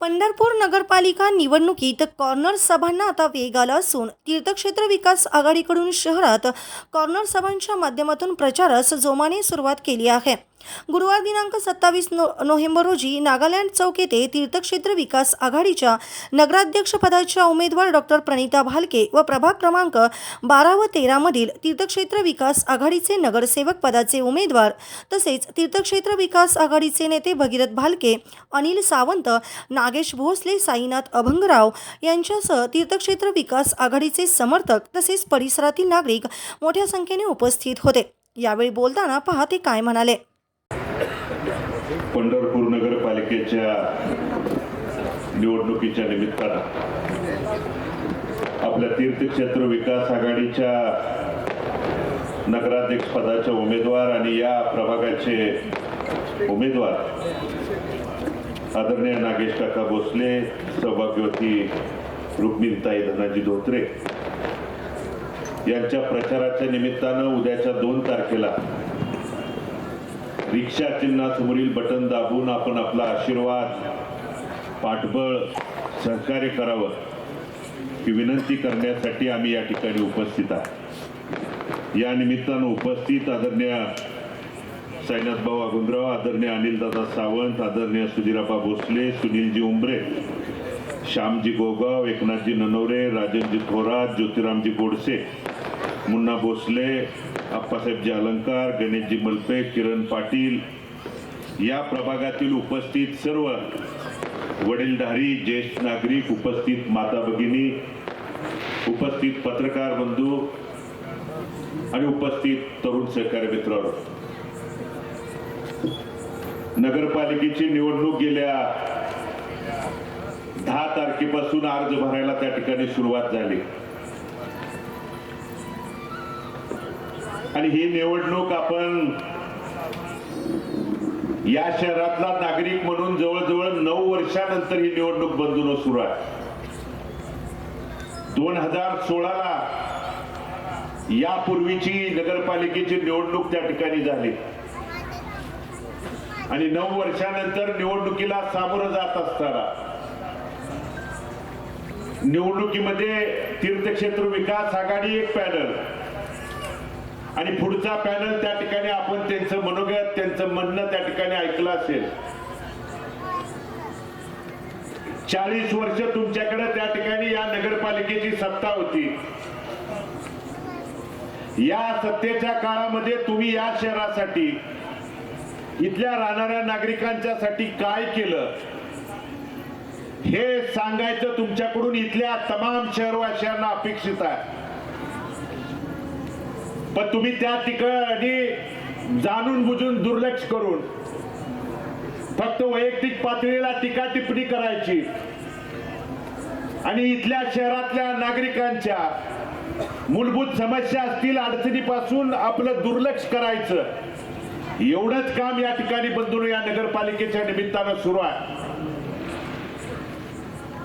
पंढरपूर नगरपालिका निवडणुकीत कॉर्नर सभांना आता वेग आला असून तीर्थक्षेत्र विकास आघाडीकडून शहरात कॉर्नर सभांच्या माध्यमातून प्रचारास जोमाने सुरुवात केली आहे. गुरुवार दिनांक सत्तावीस नो नोव्हेंबर रोजी नागालँड चौक येथे तीर्थक्षेत्र विकास आघाडीच्या नगराध्यक्षपदाच्या उमेदवार डॉक्टर प्रणिता भालके व प्रभाग क्रमांक बारा व तेरामधील तीर्थक्षेत्र विकास आघाडीचे नगरसेवक पदाचे उमेदवार तसेच तीर्थक्षेत्र विकास आघाडीचे नेते भगीरथ भालके अनिल सावंत नागेश भोसले साईनाथ अभंगराव यांच्यासह तीर्थक्षेत्र विकास आघाडीचे समर्थक तसेच परिसरातील नागरिक मोठ्या संख्येने उपस्थित होते. यावेळी बोलताना पहा ते काय म्हणाले? पंढरपूर नगरपालिकेच्या निवडणुकीच्या निमित्तानं आपल्या तीर्थक्षेत्र विकास आघाडीच्या नगराध्यक्ष पदाचे उमेदवार आणि या प्रभागाचे उमेदवार आदरणीय नागेश काका भोसले सौभाग्यवती रुक्मिणताई धनाजी धोत्रे यांच्या प्रचाराच्या निमित्तानं उद्याच्या दोन तारखेला रिक्षा चिन्हासमोरील बटन दाबून आपण आपला आशीर्वाद पाठबळ सहकार्य करावं ही विनंती करण्यासाठी आम्ही या ठिकाणी उपस्थित आहे या निमित्तानं उपस्थित आदरणीय साईनाथ बाबा आगुंद्राव आदरणीय अनिलदादा सावंत आदरणीय सुधीराबा भोसले सुनीलजी उंबरे श्यामजी गोगाव एकनाथजी ननवरे राजनजी थोरात ज्योतिरामजी गोडसे मुन्ना भोसले आप्पासाहेबजी अलंकार गणेशजी मलपे किरण पाटील या प्रभागातील उपस्थित सर्व वडीलधारी ज्येष्ठ नागरिक उपस्थित माता भगिनी उपस्थित पत्रकार बंधू आणि उपस्थित तरुण सहकारी मित्र नगरपालिकेची निवडणूक गेल्या दहा तारखेपासून अर्ज भरायला त्या ठिकाणी सुरुवात झाली. आणि ही निवडणूक आपण या शहरातला नागरिक म्हणून जवळजवळ नऊ वर्षानंतर ही निवडणूक बंधून सुरू आहे. दोन हजार सोळाला यापूर्वीची नगरपालिकेची निवडणूक त्या ठिकाणी झाली. आणि नऊ वर्षानंतर निवडणुकीला सामोरं जात असताना निवडणुकीमध्ये तीर्थक्षेत्र विकास आघाडी एक पॅनल आणि पुढचा पॅनल त्या ठिकाणी आपण त्यांचं मनोगत त्यांचं म्हणणं त्या ठिकाणी ऐकलं असेल. चाळीस वर्ष तुमच्याकडे त्या ठिकाणी या नगरपालिकेची सत्ता होती. या सत्तेच्या काळामध्ये तुम्ही या शहरासाठी इथल्या राहणाऱ्या नागरिकांच्या साठी काय केलं? हे सांगायचं तुमच्याकडून इथल्या तमाम शहरवासियांना अपेक्षित आहे. पण तुम्ही त्या ठिकाणी जाणून बुजून दुर्लक्ष करून फक्त वैयक्तिक पातळीला टीका टिप्पणी करायची. आणि इथल्या शहरातल्या नागरिकांच्या मूलभूत समस्या असतील अडचणीपासून आपलं दुर्लक्ष करायचं. एवढंच काम या ठिकाणी बंधून या नगरपालिकेच्या निमित्तानं सुरू आहे.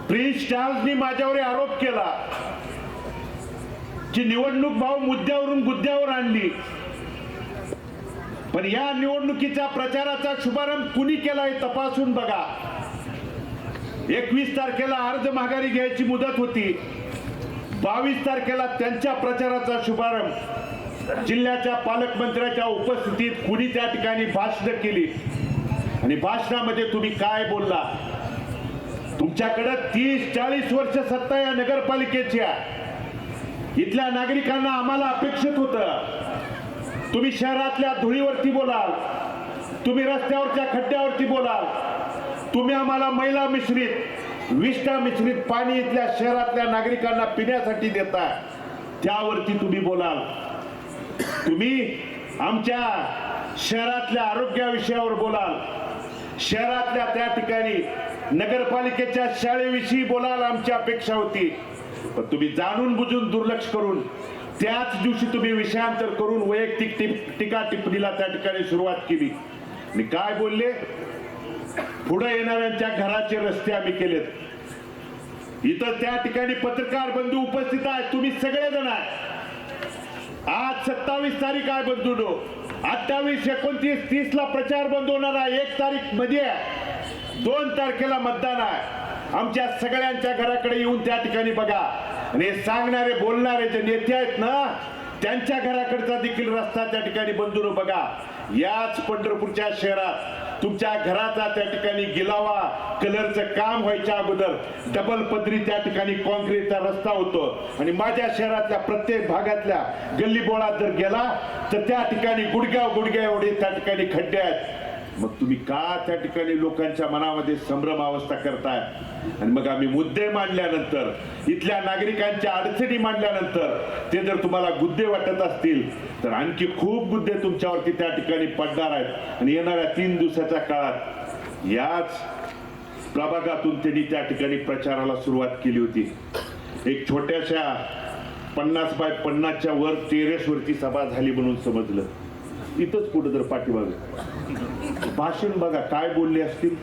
प्रिन्स चार्ल्सनी माझ्यावर आरोप केला. की निवडणूक भाव मुद्द्यावरून गुद्द्यावर आणली. पण या निवडणुकीच्या प्रचाराचा शुभारंभ कुणी केला तपासून बघा. एकवीस तारखेला अर्ज माघारी घ्यायची मुदत होती. बावीस तारखेला त्यांच्या प्रचाराचा शुभारंभ. जिल्ह्याच्या पालकमंत्र्याच्या उपस्थितीत कुणी त्या ठिकाणी भाषण केली? आणि भाषणामध्ये तुम्ही काय बोलला? तुमच्याकडे तीस चाळीस वर्ष सत्ता या नगरपालिकेची आहे. इथल्या नागरिकांना आम्हाला अपेक्षित होतं. तुम्ही शहरातल्या धुळीवरती बोलाल. तुम्ही रस्त्यावरच्या खड्ड्यावरती बोलाल. तुम्ही आम्हाला मैला मिश्रित विष्ठा मिश्रित पाणी इथल्या शहरातल्या नागरिकांना पिण्यासाठी देता त्यावरती तुम्ही बोलाल. तुम्ही आमच्या शहरातल्या आरोग्या विषयावर बोलाल. शहरातल्या त्या ठिकाणी नगरपालिकेच्या शाळेविषयी बोलायला आमची अपेक्षा होती. पण तुम्ही जाणून बुजून दुर्लक्ष करून त्याच दिवशी तुम्ही विषयांतर करून वैयक्तिक टीका टिप्पणीला त्या ठिकाणी सुरुवात केली. मी काय बोलले? पुढे येणाऱ्यांच्या घराचे रस्ते आम्ही केलेत. इथं त्या ठिकाणी पत्रकार बंधू उपस्थित आहेत. तुम्ही सगळेजण आहात. आज सत्तावीस तारीख आहे बंधूनो. अठ्ठावीस एकोणतीस तीस ला प्रचार बंद होणार आहे. एक तारीखमध्ये दोन तारखेला मतदान आहे. आमच्या सगळ्यांच्या घराकडे येऊन त्या ठिकाणी बघा. आणि सांगणारे बोलणारे जे नेते आहेत ना त्यांच्या घराकडचा देखील रस्ता त्या ठिकाणी बंधून बघा. याच पंढरपूरच्या शहरात तुमच्या घराचा त्या ठिकाणी गिलावा कलरचं काम व्हायच्या अगोदर डबल पदरी त्या ठिकाणी कॉन्क्रीटचा रस्ता होतो. आणि माझ्या शहरातल्या प्रत्येक भागातल्या गल्लीबोळात जर गेला तर त्या ठिकाणी गुडघ्या गुडघ्या एवढे त्या ठिकाणी खड्डे आहेत. मग तुम्ही का त्या ठिकाणी लोकांच्या मनामध्ये संभ्रम अवस्था करताय? आणि मग आम्ही मुद्दे मांडल्यानंतर इथल्या नागरिकांच्या अडचणी मांडल्यानंतर ते जर तुम्हाला गुद्दे वाटत असतील तर आणखी खूप गुद्दे तुमच्यावरती त्या ठिकाणी पडणार आहेत. आणि येणाऱ्या तीन दिवसाच्या काळात याच प्रभागातून त्यांनी त्या ठिकाणी प्रचाराला सुरुवात केली होती. एक छोट्याशा पन्नास बाय पन्नासच्या वर टेरेसवरती सभा झाली म्हणून समजलं. इथंच कुठं तर पाठीमागे. भाषण बघा काय बोलले असतील?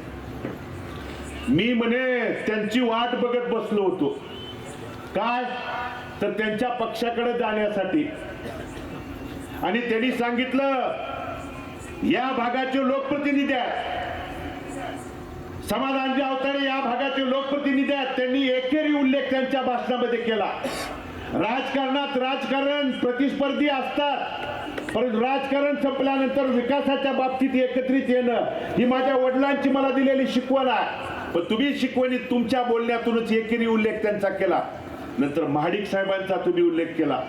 मी म्हणे त्यांची वाट बघत बसलो होतो. काय? तर त्यांच्या पक्षाकडे जाण्यासाठी. आणि त्यांनी सांगितलं या भागाचे लोकप्रतिनिधी आहेत. समाधानजी अवतारे या भागाचे लोकप्रतिनिधी आहेत. त्यांनी एकेरी उल्लेख त्यांच्या भाषणामध्ये केला. राजकारणात राजकारण प्रतिस्पर्धी असतात. परंतु राजकारण संपल्यानंतर विकासाच्या बाबतीत एकत्रित येणं ही माझ्या वडिलांची मला दिलेली शिकवण आहे. पण तुम्ही शिकवणीत तुमच्या बोलण्यातूनच एकेरी उल्लेख त्यांचा केला. नंतर महाडिक साहेबांचा तुम्ही उल्लेख केला.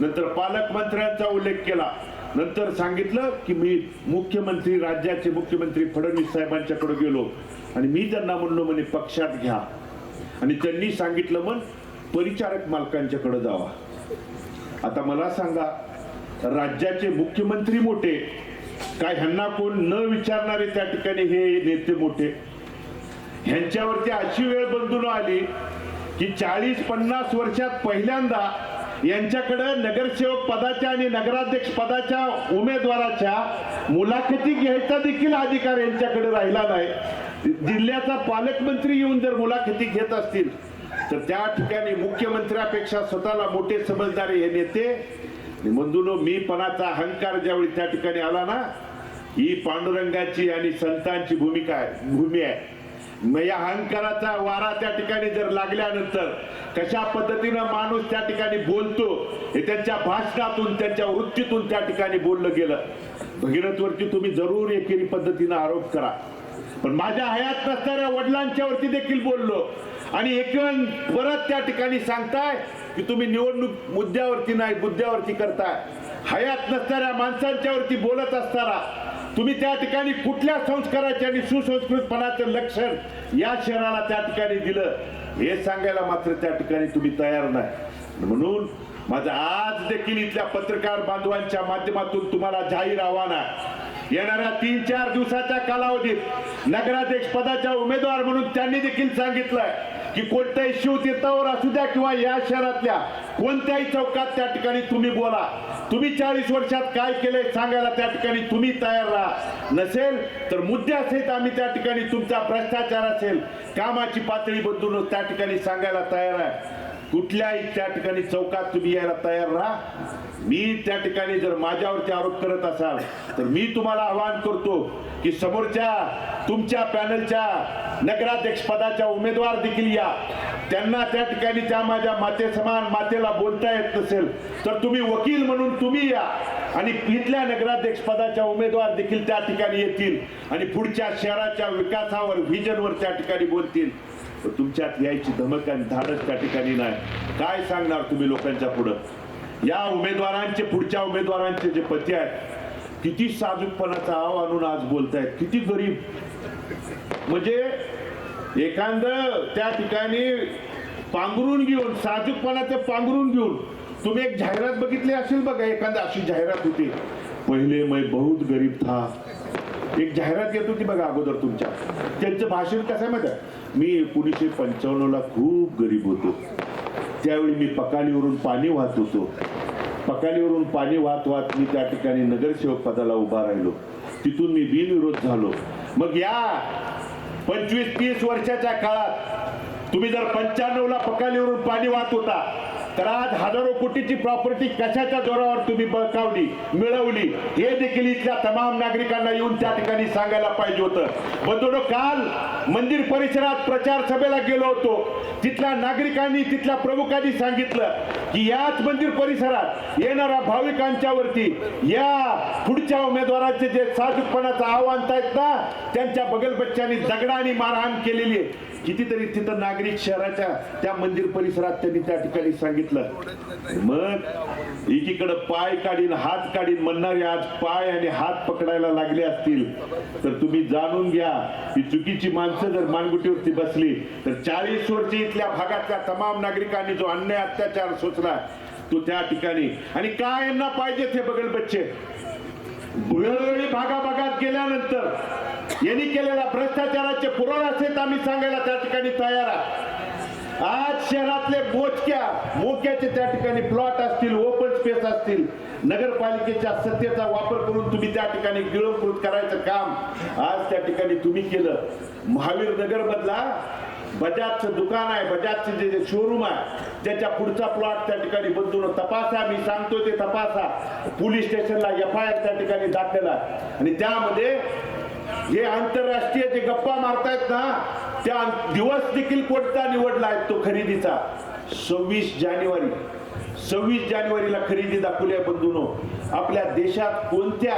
नंतर पालकमंत्र्यांचा उल्लेख केला. नंतर सांगितलं की मी मुख्यमंत्री राज्याचे मुख्यमंत्री फडणवीस साहेबांच्याकडे गेलो. आणि मी त्यांना म्हणलो म्हणे पक्षात घ्या. आणि त्यांनी सांगितलं मग परिचारक मालकांच्याकडे जावा. आता मला सांगा राज्याचे मुख्यमंत्री मोठे. काय ह्यांना कोण न विचारणारे त्या ठिकाणी हे नेते मोठे. ह्यांच्यावरती अशी वेळ बंधून आली की चाळीस पन्नास वर्षात पहिल्यांदा यांच्याकडे नगरसेवक पदाच्या आणि नगराध्यक्ष पदाच्या उमेदवाराच्या मुलाखती घ्यायचा देखील अधिकार यांच्याकडे राहिला नाही. जिल्ह्याचा पालकमंत्री येऊन जर मुलाखती घेत असतील तर त्या ठिकाणी मुख्यमंत्र्यापेक्षा स्वतःला मोठे समजणारे हे नेते म्हणून मीपणाचा अहंकार ज्यावेळी त्या ठिकाणी आला ना ही पांडुरंगाची आणि संतांची भूमिका आहे भूमी आहे. मग या अहंकाराचा वारा त्या ठिकाणी जर लागल्यानंतर कशा पद्धतीनं माणूस त्या ठिकाणी बोलतो हे त्यांच्या भाषणातून त्यांच्या वृत्तीतून त्या ठिकाणी बोललं गेलं. भगीरथवरती तुम्ही जरूर एकेरी पद्धतीनं आरोप करा. पण माझ्या हयात नसणाऱ्या वडिलांच्या वरती देखील बोललो. आणि एकूण परत त्या ठिकाणी सांगताय की तुम्ही निवडणूक मुद्द्यावरती नाही बुद्ध्यावरती करताय. हयात नसणाऱ्या माणसांच्या वरती बोलत असताना तुम्ही त्या ठिकाणी कुठल्या संस्काराचे आणि सुसंस्कृतपणाचं लक्षण या शहराला त्या ठिकाणी दिलं? हे सांगायला मात्र त्या ठिकाणी तुम्ही तयार नाही. म्हणून माझं आज देखील इथल्या पत्रकार बांधवांच्या माध्यमातून तुम्हाला जाहीर आव्हान आहे. येणाऱ्या तीन चार दिवसाच्या कालावधीत नगराध्यक्ष पदाच्या उमेदवार म्हणून त्यांनी देखील सांगितलंय. की कोणत्याही शिवतीर्थावर असू द्या किंवा या शहरातल्या कोणत्याही चौकात त्या ठिकाणी तुम्ही बोला. तुम्ही चाळीस वर्षात काय केलंय सांगायला त्या ठिकाणी तुम्ही तयार राहा. नसेल तर मुद्द्यासहित आम्ही त्या ठिकाणी तुमचा भ्रष्टाचार असेल कामाची पातळी बदलून त्या ठिकाणी सांगायला तयार आहे. कुठल्याही त्या ठिकाणी चौकात तुम्ही यायला तयार राहा. मी त्या ठिकाणी जर माझ्यावरती आरोप करत असाल तर मी तुम्हाला आवाहन करतो की समोरच्या तुमच्या पॅनलच्या नगराध्यक्ष पदाच्या उमेदवार देखील या. त्यांना त्या ठिकाणी त्या माझ्या माते समान मातेला बोलता येत नसेल तर तुम्ही वकील म्हणून तुम्ही या. आणि इथल्या नगराध्यक्ष पदाच्या उमेदवार देखील त्या ठिकाणी येतील आणि पुढच्या शहराच्या विकासावर व्हिजनवर त्या ठिकाणी बोलतील. तुमच्यात यायची धमक आणि धाडस त्या ठिकाणी नाही. काय सांगणार तुम्ही लोकांच्या पुढं? या उमेदवारांचे पुढच्या उमेदवारांचे जे पती आहेत किती साजूकपणाचा आव आणून आज बोलतायत किती गरीब. म्हणजे एखादं त्या ठिकाणी पांघरून घेऊन साजूकपणाचं पांघरून घेऊन तुम्ही एक जाहिरात बघितली असेल बघा एखादा अशी जाहिरात होती पहिले मैं बहुत गरीब था एक जाहिरात येत होती बघा अगोदर तुमच्या. त्यांचं भाषण कसं आहे माहिती मी एकोणीसशे पंचावन्नला खूप गरीब होतो. त्यावेळी मी पकालीवरून पाणी वाहत होतो. पकालीवरून पाणी वाहत वाहत मी त्या ठिकाणी नगरसेवक पदाला उभा राहिलो. तिथून मी बिनविरोध झालो. मग या पंचवीस तीस वर्षाच्या काळात तुम्ही जर पंच्याण्णवला पकालीवरून पाणी वाहत होता तर आज हजारो कोटीची प्रॉपर्टी कशाच्या जोरावर तुम्ही बळकावली मिळवली हे देखील इथल्या तमाम नागरिकांना येऊन त्या ठिकाणी सांगायला पाहिजे होतं. बंधुडो काल मंदिर परिसरात प्रचार सभेला गेलो होतो. तिथल्या नागरिकांनी तिथल्या प्रमुखांनी सांगितलं की याच मंदिर परिसरात येणाऱ्या भाविकांच्या वरती या पुढच्या उमेदवाराचे जे साजूकपणाचं आव्हान आहेत ना त्यांच्या बगलबच्च्यांनी दगडाने मारहाण केलेली आहे. कितीतरी तिथं नागरिक शहराच्या त्या मंदिर परिसरात त्यांनी त्या ठिकाणी सांगितलं. सांगितलं. मग एकीकडे पाय काढीन हात काढीन म्हणणारे आज पाय आणि हात पकडायला लागले असतील. तर तुम्ही जाणून घ्या की चुकीची माणसं जर मानगुटीवरती बसली तर चाळीस वर्ष इथल्या भागातल्या तमाम नागरिकांनी जो अन्याय अत्याचार सोचला तो त्या ठिकाणी. आणि काय यांना पाहिजे ते बघल बच्चे. वेळोवेळी भागाभागात गेल्यानंतर यांनी केलेल्या भ्रष्टाचाराचे पुरावा असेल आम्ही सांगायला त्या ठिकाणी तयार आहोत. आज शहरातले मोजक्या मोक्याचे त्या ठिकाणी प्लॉट असतील ओपन स्पेस असतील नगरपालिकेच्या सत्तेचा वापर करून तुम्ही त्या ठिकाणी गिळंकृत करायचं काम आज त्या ठिकाणी तुम्ही केलं. महावीर नगर मधला बजाजचं दुकान आहे बजाजचं जे जे शोरूम आहे त्याच्या पुढचा प्लॉट त्या ठिकाणी बदलून तपासा मी सांगतो ते तपासा. पोलीस स्टेशनला एफ आय आर त्या ठिकाणी दाखल आहे. आणि त्यामध्ये हे आंतरराष्ट्रीय जे गप्पा मारतायत ना त्या दिवस देखील कोणता निवडला आहे तो खरेदीचा? सव्वीस जानेवारी. सव्वीस जानेवारीला खरेदी दाखवली बंधूनो. आपल्या देशात कोणत्या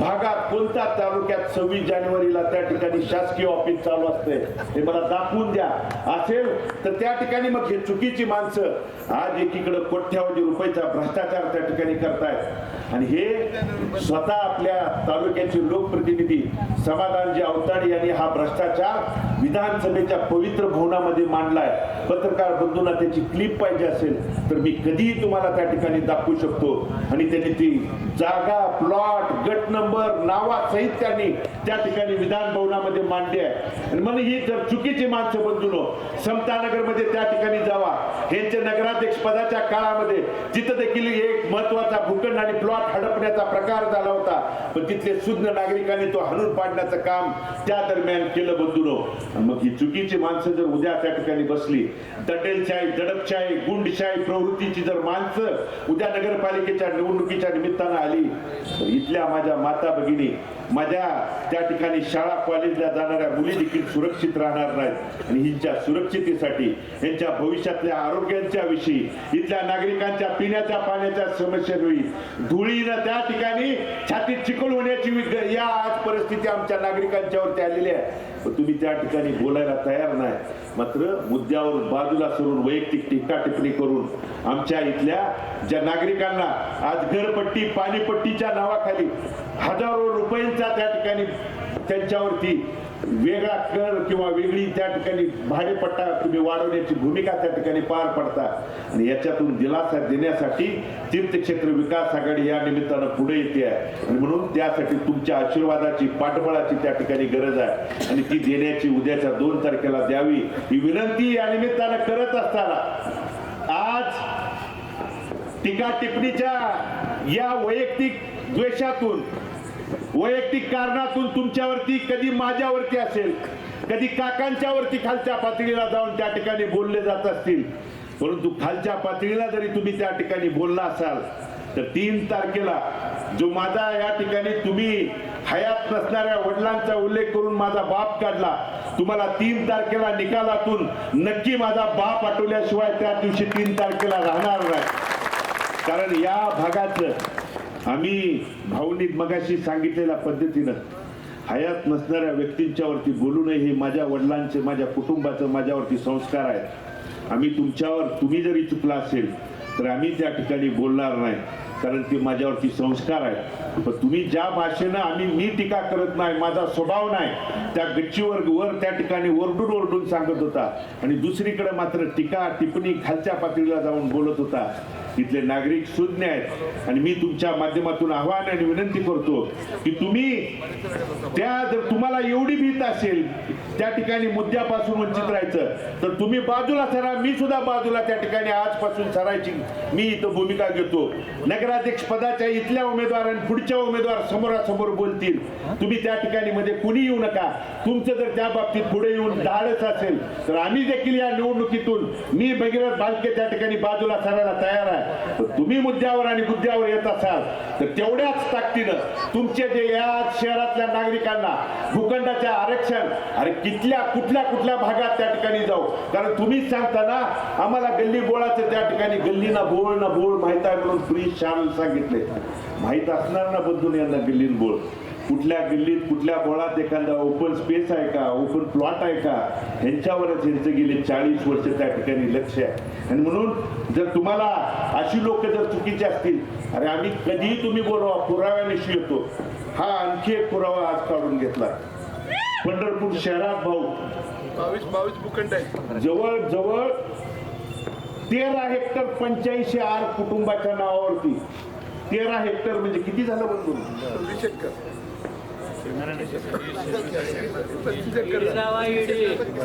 भागात कोणत्या तालुक्यात सव्वीस जानेवारीला त्या ठिकाणी शासकीय ऑफिस चालू असते हे मला दाखवून द्या. असेल तर त्या ठिकाणी मग हे चुकीची माणसं आज एकीकडे कोट्यावधी रुपयाचा भ्रष्टाचार त्या ठिकाणी करतायत. आणि हे स्वतः आपल्या तालुक्याचे लोकप्रतिनिधी समाधानजी अवताडे यांनी हा भ्रष्टाचार विधानसभेच्या पवित्र भवनामध्ये मांडलाय. पत्रकार बंधूंना त्याची क्लिप पाहिजे असेल तर मी कधी ती तुम्हाला त्या ठिकाणी दाखवू शकतो. आणि त्यांनी ती जागा प्लॉट गट नंबर नावासहित त्यांनी त्या ठिकाणी विधान भवनामध्ये मांडली आहे. आणि म्हणून ही जर चुकीची माणसं बंधूनो समतानगरमध्ये त्या ठिकाणी जावा. यांच्या नगराध्यक्ष पदाच्या काळामध्ये तिथं देखील एक महत्त्वाचा भूखंड आणि प्लॉट हडपण्याचा प्रकार झाला होता पण तिथले शुद्ध नागरिकांनी तो हाणून पाडण्याचं काम त्या दरम्यान केलं बंधूनो मग ही चुकीची माणसं जर उद्या त्या ठिकाणी बसली दटेलशाही दडपशाही गुंडशाही प्रवृत्तीची जर माणसं उद्या नगरपालिकेच्या निवडणुकीच्या निमित्तानं आली. तर इथल्या माझ्या माता भगिनी माझ्या त्या ठिकाणी शाळा कॉलेजला जाणाऱ्या मुली देखील सुरक्षित राहणार नाहीत. आणि हिंच्या सुरक्षितेसाठी यांच्या भविष्यातल्या आरोग्यांच्या विषयी इथल्या नागरिकांच्या पिण्याच्या पाण्याच्या समस्यांविषयी धुळीनं त्या ठिकाणी छातीत चिखल होण्याची या आज परिस्थिती आमच्या नागरिकांच्यावरती आलेली आहे. पण तुम्ही त्या ठिकाणी बोलायला तयार नाही. मात्र मुद्द्यावरून बाजूला सरून वैयक्तिक टीका टिप्पणी करून आमच्या इथल्या ज्या नागरिकांना आज घरपट्टी पाणीपट्टीच्या नावाखाली हजारो रुपयांचा त्या ठिकाणी त्यांच्यावरती वेगळा कर किंवा वेगळी त्या ठिकाणी भाडेपट्टा तुम्ही वाढवण्याची भूमिका त्या ठिकाणी पार पडता. आणि याच्यातून दिलासा देण्यासाठी तीर्थक्षेत्र विकास आघाडी या निमित्तानं पुढे येते आहे. आणि म्हणून त्यासाठी तुमच्या आशीर्वादाची पाठबळाची त्या ठिकाणी गरज आहे. आणि ती देण्याची उद्याच्या दोन तारखेला द्यावी ही विनंती या निमित्तानं करत असताना आज टीका टिप्पणीच्या या वैयक्तिक द्वेषातून वैयक्तिक कारणातून तुमच्यावरती कधी माझ्यावरती असेल कधी काकांच्यावरती खालच्या पातळीला जाऊन त्या ठिकाणी बोलले जात असतील परंतु खालच्या पातळीला जरी तुम्ही त्या ठिकाणी बोलला असाल तर तीन तारखेला जो माझा या ठिकाणी तुम्ही हयात नसणाऱ्या वडिलांचा उल्लेख करून माझा बाप काढला तुम्हाला तीन तारखेला निकालातून नक्की माझा बाप आठवल्याशिवाय त्या दिवशी तीन तारखेला राहणार नाही. कारण या भागाचं आम्ही भाऊनी मगाशी सांगितलेल्या पद्धतीनं हयात नसणाऱ्या व्यक्तींच्यावरती बोलू नये हे माझ्या वडिलांचे माझ्या कुटुंबाचं माझ्यावरती संस्कार आहेत. आम्ही तुमच्यावर तुम्ही जरी चुकला असेल तर आम्ही त्या ठिकाणी बोलणार नाही. कारण ते माझ्यावरती संस्कार आहेत. पण तुम्ही ज्या भाषेनं आम्ही मी टीका करत नाही माझा स्वभाव नाही त्या गच्चीवर वर त्या ठिकाणी ओरडून ओरडून सांगत होता. आणि दुसरीकडे मात्र टीका टिप्पणी खालच्या पातळीला जाऊन बोलत होता. तिथले नागरिक सुज्ञ आहेत. आणि मी तुमच्या माध्यमातून आव्हान आणि विनंती करतो की तुम्ही त्या जर तुम्हाला एवढी भीत असेल त्या ठिकाणी मुद्द्यापासून वंचित राहायचं तर तुम्ही बाजूला सरा मी सुद्धा बाजूला त्या ठिकाणी आजपासून सरायची मी इथं भूमिका घेतो. नगराध्यक्ष पदाच्या इथल्या उमेदवार आणि पुढच्या उमेदवार समोरासमोर बोलतील. तुम्ही त्या ठिकाणी मध्ये कुणी येऊ नका. तुमचं जर त्या बाबतीत पुढे येऊन धाडच असेल तर आम्ही देखील या निवडणुकीतून मी भगीरथ बालके त्या ठिकाणी बाजूला सरायला तयार आहे. तर तुम्ही मुद्द्यावर आणि मुद्द्यावर येत असाल तर तेवढ्याच ताकदीनं तुमचे जे या शहरातल्या नागरिकांना भूखंडाचे आरक्षण अरे कितल्या कुठल्या कुठल्या भागात त्या ठिकाणी जाऊ? कारण तुम्हीच सांगता ना आम्हाला गल्ली बोळाचं त्या ठिकाणी गल्लीना बोळ ना बोळ माहिती आहे म्हणून प्लीज शाल सांगितले. माहीत असणार ना बंधून यांना गल्लीन बोळ कुठल्या गल्लीत कुठल्या बोळात एखादा ओपन स्पेस आहे का? ओपन प्लॉट आहे का? ह्यांच्यावरच यांचं गेले चाळीस वर्ष त्या ठिकाणी लक्ष आहे. आणि म्हणून जर तुम्हाला अशी लोक जर चुकीची असतील अरे आम्ही कधीही तुम्ही बोलवा पुराव्यानिशी येतो. हा आणखी एक पुरावा आज काढून घेतला. पंढरपूर शहरात भाऊ. बावीस बावीस भूखंड आहे. जवळ जवळ तेरा हेक्टर पंच्याऐंशी आर कुटुंबाच्या नावावरती. तेरा हेक्टर म्हणजे किती झालं बंधू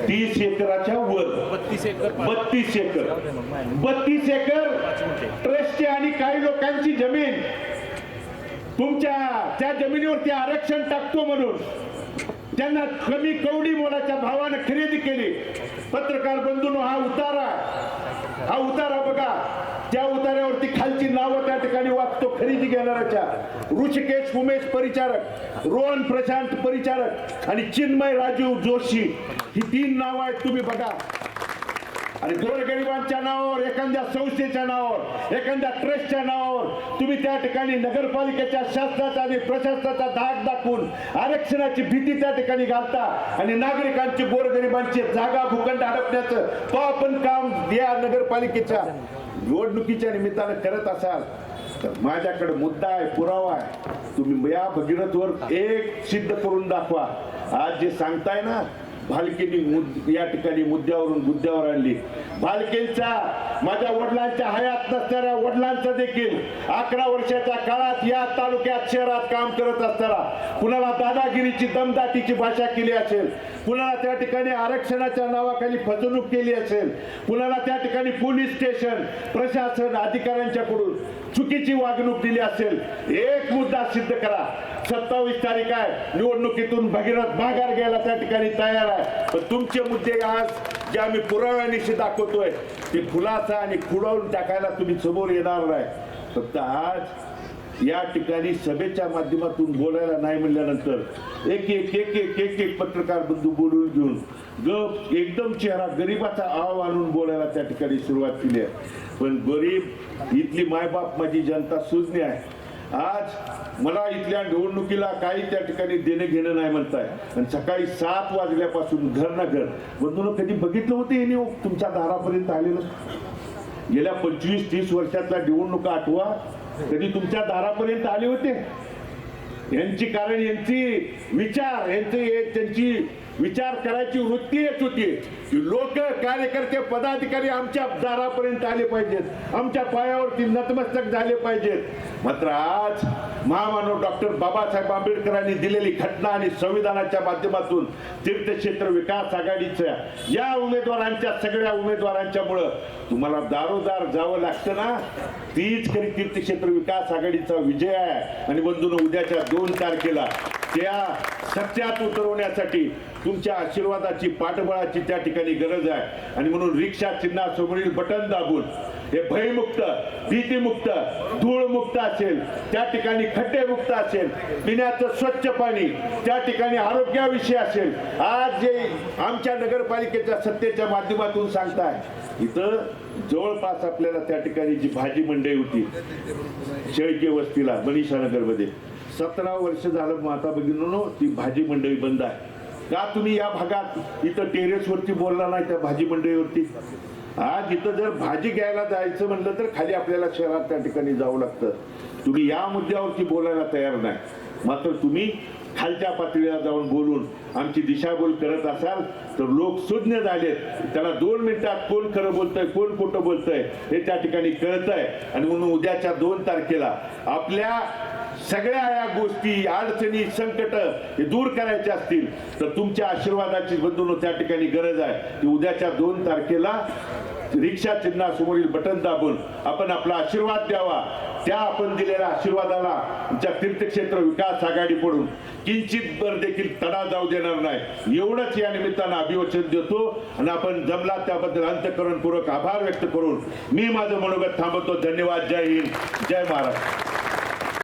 तीस एकराच्या वर. बत्तीस एकर बत्तीस एकर. बत्तीस एकर ट्रस्टची आणि काही लोकांची जमीन. तुमच्या त्या जमिनीवरती आरक्षण टाकतो म्हणून. त्यांना कमी कवडी मोलाच्या भावानं खरेदी केली. पत्रकार बंधून हा उतारा. हा उतारा बघा. त्या उतार्यावरती खालची नावं त्या ठिकाणी वाचतो खरेदी घेणाऱ्याच्या. ऋषिकेश उमेश परिचारक रोहन प्रशांत परिचारक आणि चिन्मय राजीव जोशी. ही तीन नावं आहेत तुम्ही बघा. आणि गोरगरिबांच्या नावावर एखाद्या संस्थेच्या नावावर एखाद्या ट्रस्टच्या नावावर तुम्ही त्या ठिकाणी नगरपालिकेच्या शासनाचा आणि प्रशासनाचा धाक दाखवून आरक्षणाची भीती त्या ठिकाणी घालता आणि नागरिकांची गोरगरिबांची जागा भूखंड हडपण्याचं पापण काम या नगरपालिकेच्या निवडणुकीच्या निमित्तानं करत असाल तर माझ्याकडे मुद्दा आहे पुरावा आहे. तुम्ही या भगीरथवर एक सिद्ध करून दाखवा. आज जे सांगताय ना भालकेनी मुद या ठिकाणी मुद्द्यावरून मुद्द्यावर आणली. भालकेंचा माझ्या वडिलांच्या हयात नसणाऱ्या वडिलांचा देखील अकरा वर्षाच्या काळात या तालुक्यात शहरात काम करत असताना कुणाला दादागिरीची दमदाटीची भाषा केली असेल कुणाला त्या ठिकाणी आरक्षणाच्या नावाखाली फसवणूक केली असेल कुणाला त्या ठिकाणी पोलीस स्टेशन प्रशासन अधिकाऱ्यांच्याकडून चुकीची वागणूक दिली असेल एक मुद्दा सिद्ध करा. सत्तावीस तारीख आहे. निवडणुकीतून भगीरथ माघार घ्यायला त्या ठिकाणी तयार आहे. पण तुमचे मुद्दे आज जे आम्ही पुराव्यानिशी दाखवतोय ते फुलाचा आणि खुडवून टाकायला तुम्ही समोर येणार नाही. फक्त आज या ठिकाणी सभेच्या माध्यमातून बोलायला नाही म्हणल्यानंतर एक एक एक एक एक एक पत्रकार बंधू बोलून घेऊन गप एकदम चेहरा गरिबाचा आव आणून बोलायला त्या ठिकाणी सुरुवात केली आहे. पण गरीब इथली मायबाप माझी जनता सुज्ञ आहे. आज मला इथल्या निवडणुकीला काही त्या ठिकाणी देणं घेणं नाही म्हणताय. आणि सकाळी सात वाजल्यापासून घर ना घर. बंधून कधी बघितलं होतं हे निव- तुमच्या दारापर्यंत आलेलं? गेल्या पंचवीस तीस वर्षातल्या निवडणुका आठवा. कधी तुमच्या दारापर्यंत आले होते? यांची कारण यांची विचार यांचे त्यांची विचार करायची वृत्ती येत होती. की लोक कार्यकर्ते पदाधिकारी आमच्या दारापर्यंत आले पाहिजेत. आमच्या पायावरती नतमस्तक झाले पाहिजेत. मात्र आज महामानव डॉक्टर बाबासाहेब आंबेडकरांनी दिलेली घटना आणि संविधानाच्या माध्यमातून तीर्थक्षेत्र विकास आघाडीच्या या उमेदवारांच्या सगळ्या उमेदवारांच्यामुळं तुम्हाला दारोदार जावं लागतं ना? तीच खरी तीर्थक्षेत्र विकास आघाडीचा विजय आहे. आणि बंधून उद्याच्या दोन तारखेला त्या सत्यात उतरवण्यासाठी तुमच्या आशीर्वादाची पाठबळाची त्या ठिकाणी गरज आहे. आणि म्हणून रिक्षा चिन्हासमोरील बटन दाबून हे भयमुक्त भीतीमुक्त धूळमुक्त असेल त्या ठिकाणी खड्डेमुक्त असेल पिण्याचं स्वच्छ पाणी त्या ठिकाणी आरोग्याविषयी असेल आज जे आमच्या नगरपालिकेच्या सत्तेच्या माध्यमातून सांगताय इथं जवळपास आपल्याला त्या ठिकाणी जी भाजी मंडई होती शेळके वस्तीला मनीषा नगरमध्ये सतरा वर्ष झालं माता भगिनीनो ती भाजी मंडई बंद आहे. का तुम्ही या भागात इथं टेरेसवरती बोलला नाही त्या भाजी मंडईवरती आज इथं जर भाजी घ्यायला जायचं म्हणलं तर खाली आपल्याला शहरात त्या ठिकाणी जावं लागतं. तुम्ही या मुद्द्यावरती बोलायला तयार नाही. मात्र तुम्ही खालच्या पातळीला जाऊन बोलून आमची दिशाभूल करत असाल तर लोक सुज्ञ झालेत. त्याला दोन मिनिटात कोण खरं बोलतंय कोण खोटं बोलतंय हे त्या ठिकाणी कळतंय. आणि म्हणून उद्याच्या दोन तारखेला आपल्या सगळ्या या गोष्टी अडचणी संकट हे दूर करायचे असतील तर तुमच्या आशीर्वादाची बंधून त्या ठिकाणी गरज आहे की उद्याच्या दोन तारखेला रिक्षा चिन्हासमोरील बटन दाबून आपण आपला आशीर्वाद द्यावा. त्या आपण दिलेल्या आशीर्वादाला आमच्या तीर्थक्षेत्र विकास आघाडीकडून किंचित भर देखील तडा जाऊ देणार नाही. एवढंच या निमित्तानं अभिवचन देतो आणि आपण जमला त्याबद्दल अंतकरणपूर्वक आभार व्यक्त करून मी माझं मनोगत थांबवतो. धन्यवाद. जय हिंद. जय महाराष्ट्र.